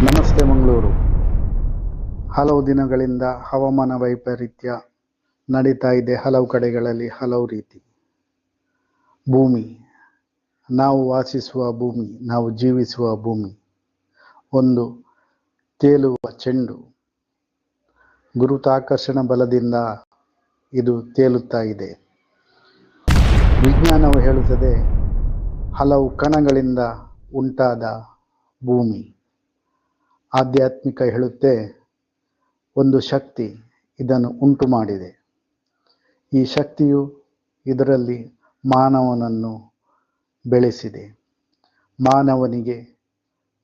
ನಮಸ್ತೆ ಮಂಗಳೂರು. ಹಲವು ದಿನಗಳಿಂದ ಹವಾಮಾನ ವೈಪರೀತ್ಯ ನಡೀತಾ ಇದೆ ಹಲವು ಕಡೆಗಳಲ್ಲಿ ಹಲವು ರೀತಿ. ಭೂಮಿ, ನಾವು ವಾಸಿಸುವ ಭೂಮಿ, ನಾವು ಜೀವಿಸುವ ಭೂಮಿ. ಒಂದು, ತೇಲುವ ಚೆಂಡು. ಗುರುತ್ವಾಕರ್ಷಣ ಬಲದಿಂದ ಇದು ತೇಲುತ್ತಾ ಇದೆ. ವಿಜ್ಞಾನವು ಹೇಳುತ್ತದೆ, ಹಲವು ಕಣಗಳಿಂದ ಉಂಟಾದ ಭೂಮಿ. ಆಧ್ಯಾತ್ಮಿಕ ಹೇಳುತ್ತೆ, ಒಂದು ಶಕ್ತಿ ಇದನ್ನು ಉಂಟು ಮಾಡಿದೆ. ಈ ಶಕ್ತಿಯು ಇದರಲ್ಲಿ ಮಾನವನನ್ನು ಬೆಳೆಸಿದೆ. ಮಾನವನಿಗೆ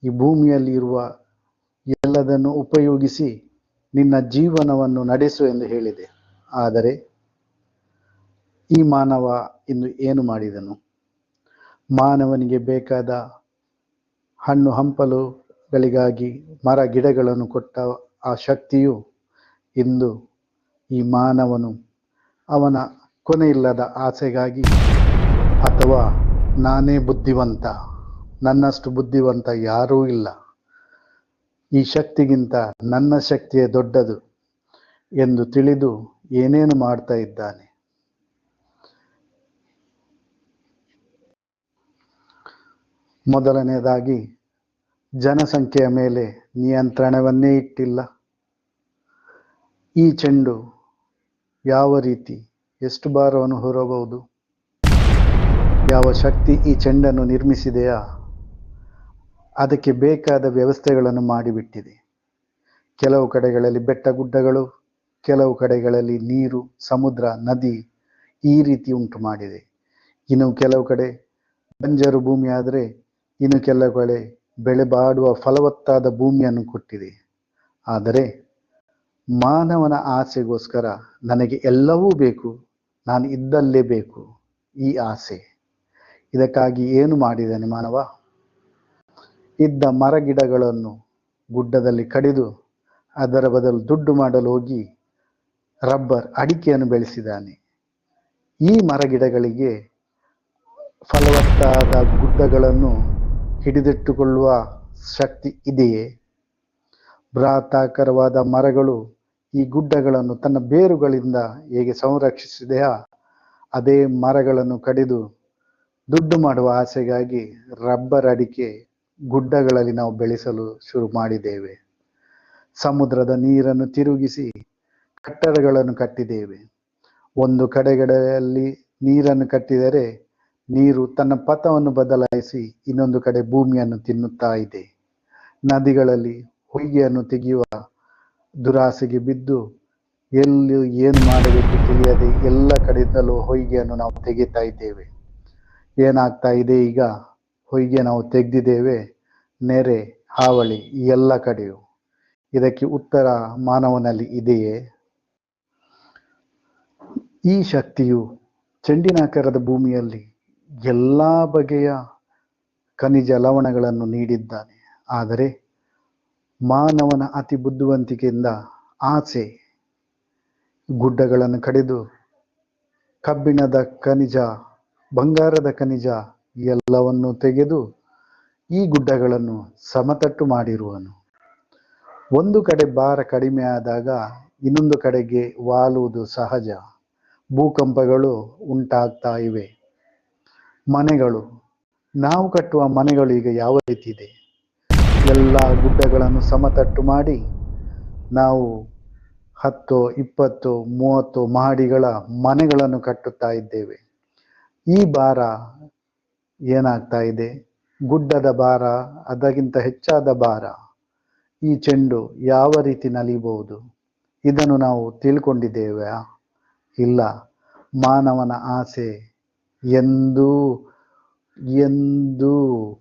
ಈ ಭೂಮಿಯಲ್ಲಿ ಇರುವ ಎಲ್ಲದನ್ನು ಉಪಯೋಗಿಸಿ ನಿನ್ನ ಜೀವನವನ್ನು ನಡೆಸು ಎಂದು ಹೇಳಿದೆ. ಆದರೆ ಈ ಮಾನವ ಇಂದು ಏನು ಮಾಡಿದನು? ಮಾನವನಿಗೆ ಬೇಕಾದ ಹಣ್ಣು ಹಂಪಲುಗಳಿಗಾಗಿ ಮರ ಗಿಡಗಳನ್ನು ಕೊಟ್ಟ ಆ ಶಕ್ತಿಯು ಇಂದು ಈ ಮಾನವನು ಅವನ ಕೊನೆಯಿಲ್ಲದ ಆಸೆಗಾಗಿ ಅಥವಾ ನಾನೇ ಬುದ್ಧಿವಂತ, ನನ್ನಷ್ಟು ಬುದ್ಧಿವಂತ ಯಾರೂ ಇಲ್ಲ. ಈ ಶಕ್ತಿಗಿಂತ ನನ್ನ ಶಕ್ತಿಯೇ ದೊಡ್ಡದು ಎಂದು ತಿಳಿದು ಏನೇನು ಮಾಡ್ತಾ ಇದ್ದಾನೆ? ಮೊದಲನೇದಾಗಿ ಜನಸಂಖ್ಯೆಯ ಮೇಲೆ ನಿಯಂತ್ರಣವನ್ನೇ ಇಟ್ಟಿಲ್ಲ. ಈ ಚೆಂಡು ಯಾವ ರೀತಿ ಎಷ್ಟು ಭಾರವನ್ನು ಹೊರಬಹುದು? ಯಾವ ಶಕ್ತಿ ಈ ಚೆಂಡನ್ನು ನಿರ್ಮಿಸಿದೆಯಾ? ಅದಕ್ಕೆ ಬೇಕಾದ ವ್ಯವಸ್ಥೆಗಳನ್ನು ಮಾಡಿಬಿಟ್ಟಿದೆ. ಕೆಲವು ಕಡೆಗಳಲ್ಲಿ ಬೆಟ್ಟ ಗುಡ್ಡಗಳು ಕೆಲವು ಕಡೆಗಳಲ್ಲಿ ನೀರು, ಸಮುದ್ರ, ನದಿ ಈ ರೀತಿ ಉಂಟು ಮಾಡಿದೆ. ಇನ್ನು ಕೆಲವು ಕಡೆ ಬಂಜರು ಭೂಮಿ ಆದರೆ ಇನ್ನು ಕೆಲವು ಕಡೆ ಬೆಳೆ ಬಾಡುವ ಫಲವತ್ತಾದ ಭೂಮಿಯನ್ನು ಕೊಟ್ಟಿದೆ. ಆದರೆ ಮಾನವನ ಆಸೆಗೋಸ್ಕರ ನನಗೆ ಎಲ್ಲವೂ ಬೇಕು, ನಾನು ಇದ್ದಲ್ಲೇ ಬೇಕು ಈ ಆಸೆ. ಇದಕ್ಕಾಗಿ ಏನು ಮಾಡಿದ್ದಾನೆ ಮಾನವ? ಇದ್ದ ಮರಗಿಡಗಳನ್ನು ಗುಡ್ಡದಲ್ಲಿ ಕಡಿದು ಅದರ ಬದಲು ದುಡ್ಡು ಮಾಡಲು ಹೋಗಿ ರಬ್ಬರ್ ಅಡಿಕೆಯನ್ನು ಬೆಳೆಸಿದ್ದಾನೆ. ಈ ಮರಗಿಡಗಳಿಗೆ ಫಲವತ್ತಾದ ಗುಡ್ಡಗಳನ್ನು ಹಿಡಿದಿಟ್ಟುಕೊಳ್ಳುವ ಶಕ್ತಿ ಇದೆಯೇ? ಬೃಹತ್ತಾಕರವಾದ ಮರಗಳು ಈ ಗುಡ್ಡಗಳನ್ನು ತನ್ನ ಬೇರುಗಳಿಂದ ಹೇಗೆ ಸಂರಕ್ಷಿಸಿದೆಯಾ? ಅದೇ ಮರಗಳನ್ನು ಕಡಿದು ದುಡ್ಡು ಮಾಡುವ ಆಸೆಗಾಗಿ ರಬ್ಬರ್ ಅಡಿಕೆ ಗುಡ್ಡಗಳಲ್ಲಿ ನಾವು ಬೆಳೆಸಲು ಶುರು ಮಾಡಿದ್ದೇವೆ. ಸಮುದ್ರದ ನೀರನ್ನು ತಿರುಗಿಸಿ ಕಟ್ಟಡಗಳನ್ನು ಕಟ್ಟಿದ್ದೇವೆ. ಒಂದು ಕಡೆಗಡೆಯಲ್ಲಿ ನೀರನ್ನು ಕಟ್ಟಿದರೆ ನೀರು ತನ್ನ ಪಥವನ್ನು ಬದಲಾಯಿಸಿ ಇನ್ನೊಂದು ಕಡೆ ಭೂಮಿಯನ್ನು ತಿನ್ನುತ್ತಾ ಇದೆ. ನದಿಗಳಲ್ಲಿ ಹೊಯ್ಗೆಯನ್ನು ತೆಗೆಯುವ ದುರಾಸೆಗೆ ಬಿದ್ದು ಎಲ್ಲಿ ಏನು ಮಾಡಬೇಕು ತಿಳಿಯದೆ ಎಲ್ಲ ಕಡೆಯಿಂದಲೂ ಹೊಯ್ಗೆಯನ್ನು ನಾವು ತೆಗಿತಾ ಇದ್ದೇವೆ. ಏನಾಗ್ತಾ ಇದೆ ಈಗ? ಹೊಯ್ಗೆ ನಾವು ತೆಗೆದಿದ್ದೇವೆ. ನೆರೆ, ಹಾವಳಿ ಈ ಎಲ್ಲ ಕಡೆಯೂ. ಇದಕ್ಕೆ ಉತ್ತರ ಮಾನವನಲ್ಲಿ ಇದೆಯೇ? ಈ ಶಕ್ತಿಯು ಚೆಂಡಿನಾಕಾರದ ಭೂಮಿಯಲ್ಲಿ ಎಲ್ಲ ಬಗೆಯ ಖನಿಜ ಲವಣಗಳನ್ನು ನೀಡಿದ್ದಾನೆ. ಆದರೆ ಮಾನವನ ಅತಿ ಬುದ್ಧಿವಂತಿಕೆಯಿಂದ ಆಸೆ ಗುಡ್ಡಗಳನ್ನು ಕಡಿದು ಕಬ್ಬಿಣದ ಖನಿಜ, ಬಂಗಾರದ ಖನಿಜ ಎಲ್ಲವನ್ನು ತೆಗೆದು ಈ ಗುಡ್ಡಗಳನ್ನು ಸಮತಟ್ಟು ಮಾಡಿರುವನು. ಒಂದು ಕಡೆ ಭಾರ ಕಡಿಮೆ ಆದಾಗ ಇನ್ನೊಂದು ಕಡೆಗೆ ವಾಲುವುದು ಸಹಜ. ಭೂಕಂಪಗಳು ಉಂಟಾಗ್ತಾ ಇವೆ. ಮನೆಗಳು. ನಾವು ಕಟ್ಟುವ ಮನೆಗಳು ಈಗ ಯಾವ ರೀತಿ ಇದೆ? ಎಲ್ಲ ಗುಡ್ಡಗಳನ್ನು ಸಮತಟ್ಟು ಮಾಡಿ, ನಾವು ಹತ್ತು, ಇಪ್ಪತ್ತು, ಮೂವತ್ತು ಮಹಡಿಗಳ ಮನೆಗಳನ್ನು ಕಟ್ಟುತ್ತಾ ಇದ್ದೇವೆ. ಈ ಭಾರ ಏನಾಗ್ತಾ ಇದೆ? ಗುಡ್ಡದ ಭಾರ, ಅದಕ್ಕಿಂತ ಹೆಚ್ಚಾದ ಭಾರ, ಈ ಚೆಂಡು ಯಾವ ರೀತಿ ನಲಿಬಹುದು ಇದನ್ನು ನಾವು ತಿಳ್ಕೊಂಡಿದ್ದೇವೆ? ಇಲ್ಲ. ಮಾನವನ ಆಸೆ ಎಂದೂ, ಎಂದು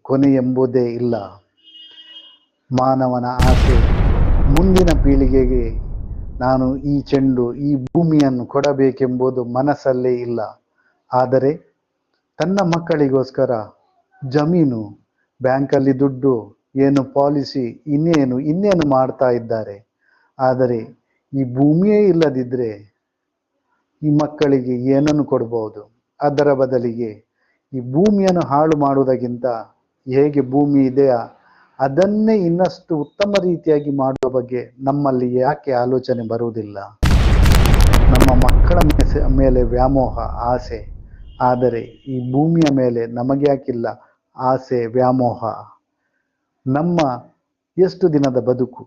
ಕೊನೆ ಎಂಬುದೇ ಇಲ್ಲ. ಮಾನವನ ಆಸೆ. ಮುಂದಿನ ಪೀಳಿಗೆಗೆ ನಾನು ಈ ಚೆಂಡು, ಈ ಭೂಮಿಯನ್ನು ಕೊಡಬೇಕೆಂಬುದು ಮನಸ್ಸಲ್ಲೇ ಇಲ್ಲ. ಆದರೆ ತನ್ನ ಮಕ್ಕಳಿಗೋಸ್ಕರ ಜಮೀನು, ಬ್ಯಾಂಕಲ್ಲಿ ದುಡ್ಡು, ಏನು ಪಾಲಿಸಿ, ಇನ್ನೇನು ಇನ್ನೇನು ಮಾಡ್ತಾ ಇದ್ದಾರೆ. ಆದರೆ ಈ ಭೂಮಿಯೇ ಇಲ್ಲದಿದ್ದರೆ ಈ ಮಕ್ಕಳಿಗೆ ಏನನ್ನು ಕೊಡ್ಬೋದು? ಅದರ ಬದಲಿಗೆ ಈ ಭೂಮಿಯನ್ನು ಹಾಳು ಮಾಡುವುದಕ್ಕಿಂತ ಹೇಗೆ ಭೂಮಿ ಇದೆಯಾ, ಅದನ್ನೇ ಇನ್ನಷ್ಟು ಉತ್ತಮ ರೀತಿಯಾಗಿ ಮಾಡುವ ಬಗ್ಗೆ ನಮ್ಮಲ್ಲಿ ಯಾಕೆ ಆಲೋಚನೆ ಬರುವುದಿಲ್ಲ? ನಮ್ಮ ಮಕ್ಕಳ ಮೇಲೆ ವ್ಯಾಮೋಹ, ಆಸೆ. ಆದರೆ ಈ ಭೂಮಿಯ ಮೇಲೆ ನಮಗೆ ಯಾಕಿಲ್ಲ ಆಸೆ, ವ್ಯಾಮೋಹ? ನಮ್ಮ ಎಷ್ಟು ದಿನದ ಬದುಕು?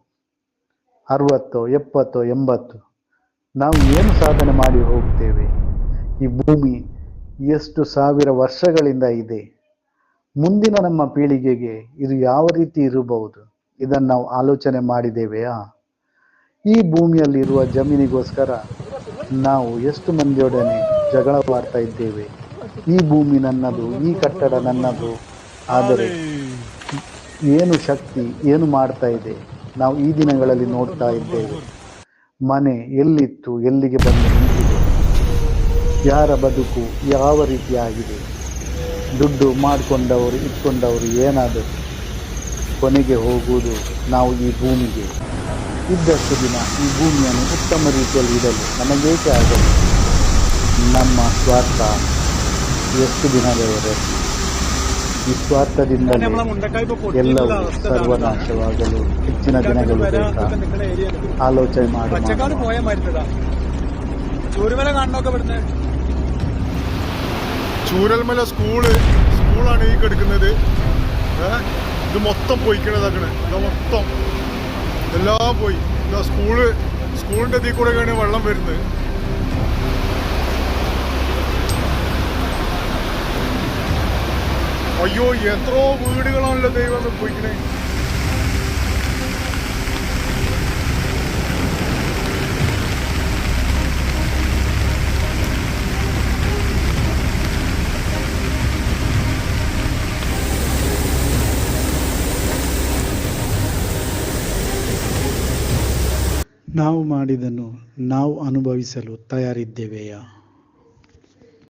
ಅರವತ್ತೋ, ಎಪ್ಪತ್ತೋ, ಎಂಬತ್ತು? ನಾವು ಏನು ಸಾಧನೆ ಮಾಡಿ ಹೋಗ್ತೇವೆ? ಈ ಭೂಮಿ ಎಷ್ಟು ಸಾವಿರ ವರ್ಷಗಳಿಂದ ಇದೆ. ಮುಂದಿನ ನಮ್ಮ ಪೀಳಿಗೆಗೆ ಇದು ಯಾವ ರೀತಿ ಇರಬಹುದು? ಇದನ್ನು ನಾವು ಆಲೋಚನೆ ಮಾಡಿದ್ದೇವೆಯಾ? ಈ ಭೂಮಿಯಲ್ಲಿರುವ ಜಮೀನಿಗೋಸ್ಕರ ನಾವು ಎಷ್ಟು ಮಂದಿಯೊಡನೆ ಜಗಳವಾಡ್ತಾ ಇದ್ದೇವೆ? ಈ ಭೂಮಿ ನನ್ನದು, ಈ ಕಟ್ಟಡ ನನ್ನದು. ಆದರೆ ಏನು ಶಕ್ತಿ, ಏನು ಮಾಡ್ತಾ ಇದೆ? ನಾವು ಈ ದಿನಗಳಲ್ಲಿ ನೋಡ್ತಾ ಇದ್ದೇವೆ. ಮನೆ ಎಲ್ಲಿತ್ತು, ಎಲ್ಲಿಗೆ ಬಂದು ಯಾರ ಬದುಕು ಯಾವ ರೀತಿಯಾಗಿದೆ? ದುಡ್ಡು ಮಾಡಿಕೊಂಡವರು, ಇಟ್ಕೊಂಡವರು ಏನಾದರೂ? ಕೊನೆಗೆ ಹೋಗುವುದು ನಾವು ಈ ಭೂಮಿಗೆ. ಇದ್ದಷ್ಟು ದಿನ ಈ ಭೂಮಿಯನ್ನು ಉತ್ತಮ ರೀತಿಯಲ್ಲಿ ಇಡಲು ನಮಗೇಕೆ ಆಗಲಿ? ನಮ್ಮ ಸ್ವಾರ್ಥ ಎಷ್ಟು ದಿನದವರೆ ಈ ಸ್ವಾರ್ಥದಿಂದ ಎಲ್ಲವೂ ಸರ್ವನಾಶವಾಗಲು ಹೆಚ್ಚಿನ ದಿನಗಳು ಆಲೋಚನೆ ಮಾಡಿ ചൂരൽമല സ്കൂൾ സ്കൂളാണ് ഈ കിടക്കുന്നത്. ഇത് മൊത്തം പോയിക്കണതാക്കണേ ഇത് മൊത്തം. എല്ലാം പോയി. ഇതാ സ്കൂൾ സ്കൂളിന്റെ ഇതിൽ കൂടെയൊക്കെയാണ് വെള്ളം വരുന്നത്. അയ്യോ എത്രയോ വീടുകളാണല്ലോ ദൈവം പോയിക്കണേ. ನಾವು ಮಾಡಿದನ್ನು ನಾವು ಅನುಭವಿಸಲು ತಯಾರಿದ್ದೇವೆಯಾ?